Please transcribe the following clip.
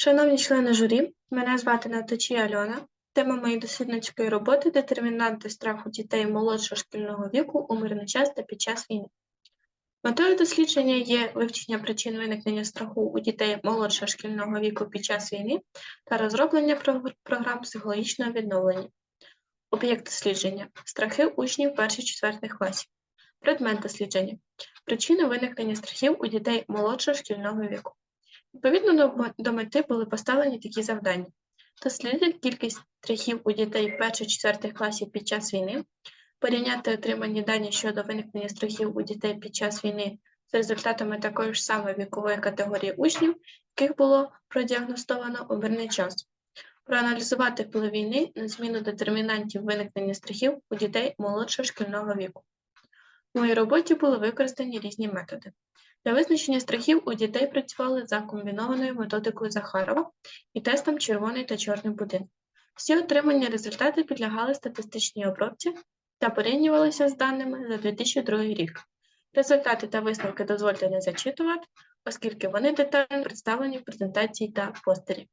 Шановні члени журі, мене звати Наточі Альона. Тема моєї дослідницької роботи детермінанти страху дітей молодшого шкільного віку у мирний час та під час війни. Метою дослідження є вивчення причин виникнення страху у дітей молодшого шкільного віку під час війни та розроблення програм психологічного відновлення. Об'єкт дослідження страхи учнів перших-четвертих класів. Предмет дослідження причини виникнення страхів у дітей молодшого шкільного віку. Відповідно до, мети були поставлені такі завдання: дослідити кількість страхів у дітей перших-четвертих класів під час війни, порівняти отримані дані щодо виникнення страхів у дітей під час війни з результатами такої ж самої вікової категорії учнів, яких було продіагностовано у мирний час, проаналізувати вплив війни на зміну детермінантів виникнення страхів у дітей молодшого шкільного віку. У моїй роботі були використані різні методи. Для визначення страхів у дітей працювали за комбінованою методикою Захарова і тестом червоний та чорний будинок. Всі отримані результати підлягали статистичній обробці та порівнювалися з даними за 2002 рік. Результати та висновки дозвольте не зачитувати, оскільки вони детально представлені в презентації та постері.